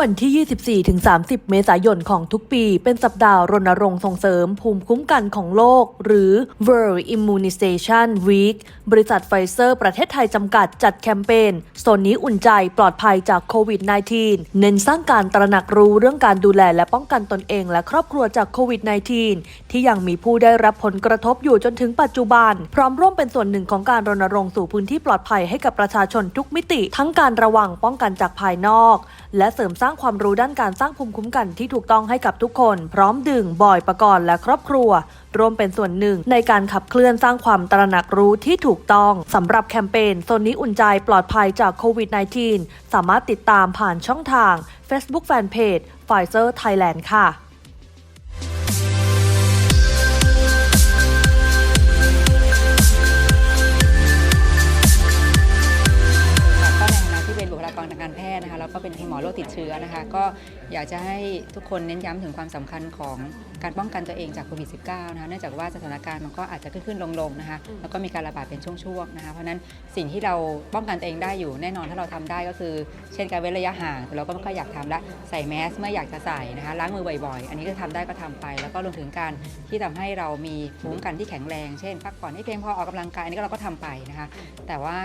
วันที่ 24-30 เมษายนของทุกปี เป็นสัปดาห์รณรงค์ส่งเสริมภูมิคุ้มกันของโลก หรือ World Immunization Week บริษัทไฟเซอร์ประเทศไทยจำกัดจัดแคมเปญโซนนี้อุ่นใจปลอดภัยจากโควิด -19 เน้นสร้างการตระหนักรู้เรื่องการดูแลและป้องกันตนเองและครอบครัวจากโควิด -19 ที่ยังมีผู้ได้รับผลกระทบอยู่จนถึงปัจจุบัน พร้อมร่วมเป็นส่วนหนึ่งของการรณรงค์สู่พื้นที่ปลอดภัยให้กับประชาชนทุกมิติ ทั้งการระวังป้องกันจากภายนอก และเสริมสร้างความรู้ด้านการสร้างภูมิคุ้มกันที่ถูกต้องให้กับทุกคน พร้อมดึงบอยประกรณ์และครอบครัวร่วมเป็นส่วนหนึ่งในการขับเคลื่อนสร้างความตระหนักรู้ที่ถูกต้องสำหรับแคมเปญโซนนี้อุ่นใจปลอดภัยจากโควิด -19 สามารถติดตามผ่านช่องทาง Facebook Fanpage Pfizer Thailand ค่ะก็ในฐานะที่เป็นบุคลากรทางการแพทย์นะคะแล้วก็เป็นคุณหม โรคติดเชื้อนะคะ ก็อยากจะให้ทุกคนเน้นย้ำถึงความสำคัญของการป้องกันตัวเองจากโควิด -19 นะคะเนื่องจากว่าสถานการณ์มันก็อาจจะขึ้นขึ้นลงลงๆนะคะแล้วก็มีการระบาดเป็นช่วงๆนะคะเพราะฉะนั้นสิ่งที่เราป้องกันตัวเองได้อยู่แน่นอนถ้าเราทำได้ก็คือ เช่นการเว้นระยะห่างแต่เราก็ไม่ค่อยอยากทำละใส่แมสเมื่ออยากจะใส่นะคะล้างมือบ่อยๆ อันนี้ก็ทำได้ก็ทำไป แล้วก็รวมถึงการที่ทำให้เรามีภูมิคุ้มกันที่แข็งแรง เช่นพักผ่อนให้เพียงพอออกกำลังกายอันนี้ก็เราก็ทำไปนะคะแต่ว่า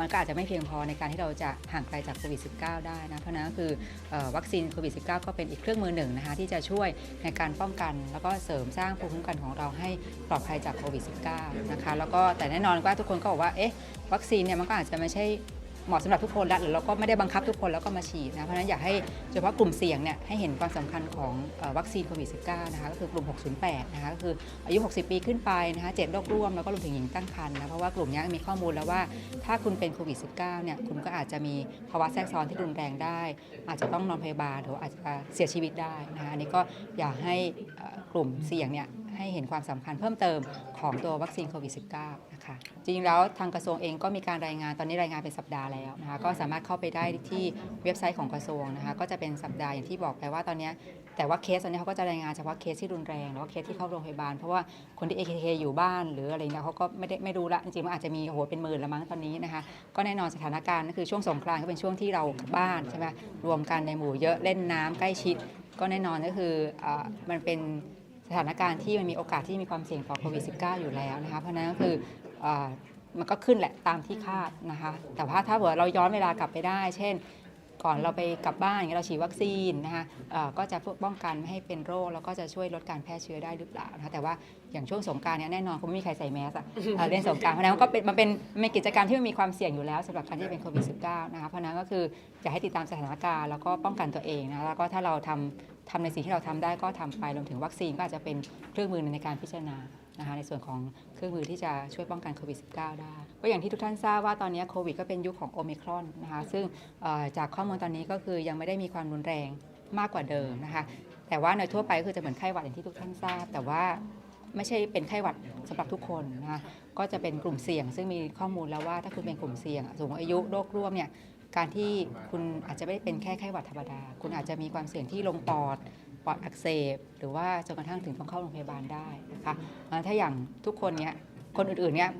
มันก็อาจจะไม่เพียงพอในการที่เราจะห่างไกลจากโควิด -19 ได้นะเพราะฉะนั้นก็คือเอ่อวัคซีนโควิด -19 ก็เป็นอีกเครื่องมือหนึ่งนะคะที่จะช่วยในการป้องกันแล้วก็เสริมสร้างภูมิคุ้มกันของเราให้ปลอดภัยจากโควิด -19 นะคะแล้วก็แต่แน่นอนว่าทุกคนก็บอกว่าเอ๊ะวัคซีนเนี่ยมันก็อาจจะไม่ใช่ เหมาะสำหรับทุกคนและหรือเราก็ไม่ได้บังคับทุกคนแล้วก็มาฉีดนะเพราะฉะนั้นอยากให้เฉพาะกลุ่มเสี่ยงเนี่ยให้เห็นความสำคัญของวัคซีนโควิด -19 นะคะก็คือกลุ่ม 608 นะคะก็คืออายุ 60 ปีขึ้นไปนะคะ7โรคร่วมแล้วก็รวมถึงหญิงตั้งครรภ์นะเพราะว่ากลุ่มนี้มีข้อมูลแล้วว่าถ้าคุณเป็นโควิด -19 เนี่ยคุณก็อาจจะมีภาวะแทรกซ้อนที่รุนแรงได้ อาจจะต้องนอนพยาบาลหรืออาจจะเสียชีวิตได้นะคะอันนี้ก็อยากให้กลุ่มเสี่ยงเนี่ย ให้เห็นความสำคัญเพิ่มเติมของตัววัคซีนโควิด -19 นะคะจริงแล้วทางกระทรวงเองก็มีการรายงานตอนนี้รายงานเป็นสัปดาห์แล้วนะคะก็สามารถเข้าไปได้ที่เว็บไซต์ของกระทรวงนะคะก็จะเป็นสัปดาห์อย่างที่บอกไปว่าตอนนี้แต่ว่าเคสตอนนี้เขาก็จะรายงานเฉพาะเคสที่รุนแรงหรือว่าเคสที่เข้าโรงพยาบาลเพราะว่าคนที่ AKK อยู่บ้านหรืออะไรเงี้ยเขาก็ไม่ได้ไม่รู้ละจริงๆมันอาจจะมีโอ้โหเป็นหมื่นละมั้งตอนนี้นะคะก็แน่นอนสถานการณ์ก็คือช่วงสงกรานต์ก็เป็นช่วงที่เราบ้านใช่ไหมรวมกันในหมู่เยอะเล่นน้ำใกล้ชิด ก็แน่นอนก็คืออมันเป็น ถานการณ์ที่มันมีโอกาสที่มีความเสี่ยงต่อโควิด -19 อยู่แล้วนะคะเพราะนั้นก็คือมันก็ขึ้นแหละตามที่คาดนะคะ แต่ว่าถ้าเผื่อเราย้อนเวลากลับไปได้ เช่น ก่อนเราไปกลับบ้านเราฉีดวัคซีนนะคะเอ่อก็จะป้องกันไม่ให้เป็นโรค แล้วก็จะช่วยลดการแพร่เชื้อได้หรือเปล่านะคะแต่ว่าอย่างช่วงสงการเนี่ยแน่นอนคงไม่มีใครใส่แมสอะเอ่อเล่นสงการเพราะนั้นก็เป็นมันเป็นมันกิจกรรมที่มันมีความเสี่ยงอยู่แล้วสำหรับการที่เป็นโควิด -19 นะคะเพราะนั้นก็คืออยากให้ติดตามสถานการณ์แล้วก็ป้องกันตัวเองนะคะแล้วก็ถ้าเราทำ ทำในสิ่งที่เราทำได้ก็ทำไปรวมถึงวัคซีนก็อาจจะเป็นเครื่องมือในการพิจารณานะคะในส่วนของเครื่องมือที่จะช่วยป้องกันโควิด -19 ได้ ก็อย่างที่ทุกท่านทราบว่าตอนนี้โควิดก็เป็นยุคของโอมิครอนนะคะซึ่งจากข้อมูลตอนนี้ก็คือยังไม่ได้มีความรุนแรงมากกว่าเดิมนะคะแต่ว่าในทั่วไปก็คือจะเหมือนไข้หวัดอย่างที่ทุกท่านทราบ แต่ว่าไม่ใช่เป็นไข้หวัดสำหรับทุกคนนะคะก็จะเป็นกลุ่มเสี่ยง ซึ่งมีข้อมูลแล้วว่าถ้าคุณเป็นกลุ่มเสี่ยง สูงอายุโรคร่วมเนี่ย การที่คุณอาจจะไม่ได้เป็นแค่ไข้หวัดธรรมดา คุณอาจจะมีความเสี่ยงที่ลงปอด ปอดอักเสบ หรือว่าจนกระทั่งถึงต้องเข้าโรงพยาบาลได้นะคะอ่าถ้าอย่างทุกคนเนี้ย คนอื่นๆเนี้ย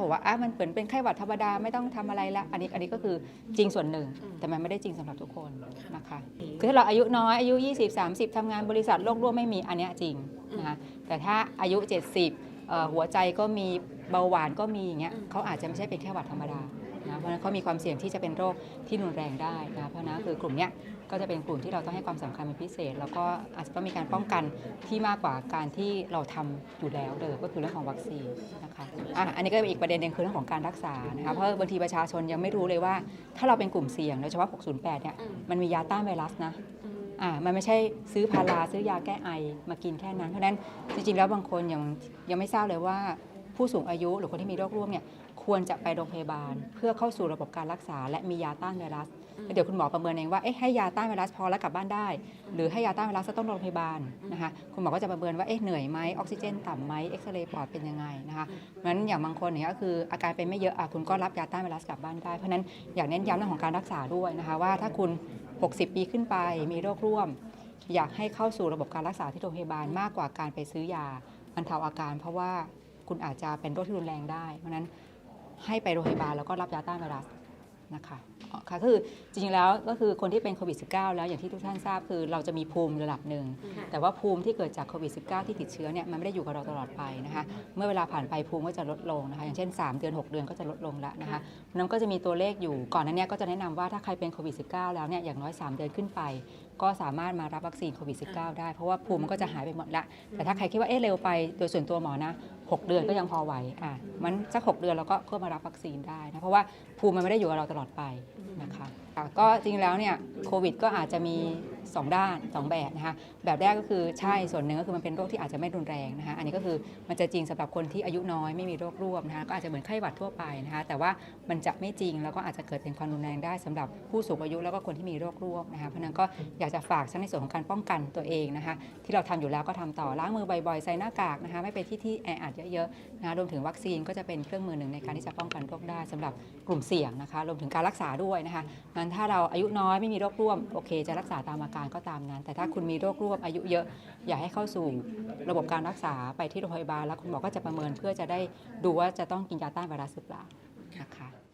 บอกว่าอะมันเหมือนเป็นไข้หวัดธรรมดาไม่ต้องทำอะไรละ อันนี้อันนี้ก็คือจริงส่วนหนึ่ง แต่มันไม่ได้จริงสำหรับทุกคนนะคะ คือถ้าเราอายุน้อยอายุ 20 30ทำงานบริษัทโรคร่วมไม่มีอันนี้จริงนะคะแต่ถ้าอายุ 70หัวใจก็มีเบาหวานก็มีอย่างเงี้ยเขาอาจจะไม่ใช่เป็นแค่หวัดธรรมดา นะเพราะฉะนั้นเขามีความเสี่ยงที่จะเป็นโรคที่รุนแรงได้นะเพราะฉะนั้นคือกลุ่มเนี้ยก็จะเป็นกลุ่มที่เราต้องให้ความสำคัญเป็นพิเศษ แล้วก็อาจจะต้องมีการป้องกันที่มากกว่าการที่เราทำอยู่แล้วเลยก็คือเรื่องของวัคซีนนะคะอะอันนี้ก็เป็นอีกประเด็นหนึ่งคือเรื่องของการรักษานะคะเพราะบางทีประชาชนยังไม่รู้เลยว่า ถ้าเราเป็นกลุ่มเสี่ยงโดยเฉพาะ 608 เนี่ยมันมียาต้านไวรัสนะอ่ามันไม่ใช่ซื้อพาราซื้อยาแก้ไอมากินแค่นั้น เพราะฉะนั้นจริงๆแล้วบางคนยังยังไม่ทราบเลยว่าผู้สูงอายุหรือคนที่มีโรคร่วมเนี่ย ควรจะไปโรงพยาบาล เพื่อเข้าสู่ระบบการรักษา และมียาต้านไวรัสแล้วเดี๋ยวคุณหมอประเมินเองว่าเอ๊ะให้ยาต้านไวรัสพอแล้วกลับบ้านได้ หรือให้ยาต้านไวรัสจะต้องโรงพยาบาลนะคะคุณหมอก็จะประเมินว่าเอ๊ะเหนื่อยไหมออกซิเจนต่ำไหมเอ็กซเรย์ปอดเป็นยังไงนะคะเพราะฉะนั้นอย่างบางคนเนี่ยก็คืออาการเป็นไม่เยอะอะคุณก็รับยาต้านไวรัสกลับบ้านได้เพราะฉะนั้นอยากเน้นย้ำเรื่องของการรักษาด้วยนะคะว่าถ้าคุณ 60 ปีขึ้นไปมีโรคร่วม อยากให้เข้าสู่ระบบการรักษาที่โรงพยาบาลมากกว่าการไปซื้อยาบรรเทาอาการ เพราะว่าคุณอาจจะเป็นโรคที่รุนแรงได้เพราะฉะนั้น ให้ไปโรงพยาบาลแล้วก็รับยาต้านไวรัสนะคะอ๋อค่ะคือจริงๆแล้วก็คือคนที่เป็นโควิด -19 แล้วอย่างที่ทุกท่านทราบคือเราจะมีภูมิระดับหนึ่ง แต่ว่าภูมิที่เกิดจากโควิด -19 ที่ติดเชื้อเนี่ยมันไม่ได้อยู่กับเราตลอดไปนะคะเมื่อเวลาผ่านไปภูมิก็จะลดลงนะคะอย่างเช่น 3 เดือน 6 เดือนก็จะลดลงแล้วนะคะนั้นก็จะมีตัวเลขอยู่ก่อนหนั้นเนี่ยก็จะแนะนำว่าถ้าใครเป็นโควิด -19 แล้วเนี่ยอย่างน้อย 3 เดือนขึ้นไป ก็สามารถมารับวัคซีนโควิด -19 ได้เพราะว่าภูมิมันก็จะหายไปหมดละแต่ถ้าใครคิดว่าเอ๊ะเร็วไปโดยส่วนตัวหมอนะ 6 เดือนก็ยังพอไหวอะมันสัก 6 เดือนเราก็เพื่อมารับวัคซีนได้นะเพราะว่าภูมิมันไม่ได้อยู่กับเราตลอดไปนะคะ ค่ะก็จริงแล้วเนี่ยโควิดก็อาจจะมี 2 ด้าน 2 แบบนะคะแบบแรกก็คือใช่ส่วนหนึ่งก็คือมันเป็นโรคที่อาจจะไม่รุนแรงนะคะอันนี้ก็คือมันจะจริงสำหรับคนที่อายุน้อยไม่มีโรคร่วมนะคะก็อาจจะเหมือนไข้หวัดทั่วไปนะคะแต่ว่ามันจะไม่จริงแล้วก็อาจจะเกิดเป็นความรุนแรงได้สำหรับผู้สูงอายุแล้วก็คนที่มีโรคร่วมนะคะเพราะนั้นก็อยากจะฝากทั้งในส่วนของการป้องกันตัวเองนะคะที่เราทำอยู่แล้วก็ทำต่อล้างมือบ่อยๆใส่หน้ากากนะคะไม่ไปที่ที่แออัดเยอะๆนะคะรวมถึงวัคซีนก็จะเป็นเครื่องมือหนึ่งในการที่จะป้องกันโรคได้สำหรับกลุ่มเสี่ยงนะคะรวมถึงการรักษาด้วยนะคะงั้นถ้าเราอายุน้อยไม่มีโรคร่วมโอเค จะรักษาตามอาการก็ตามนั้น แต่ถ้าคุณมีโรคร่วมอายุเยอะ อยากให้เข้าสู่ระบบการรักษาไปที่โรงพยาบาลแล้วคุณหมอก็จะประเมินเพื่อจะได้ดูว่าจะต้องกินยาต้านไวรัสหรือเปล่านะคะ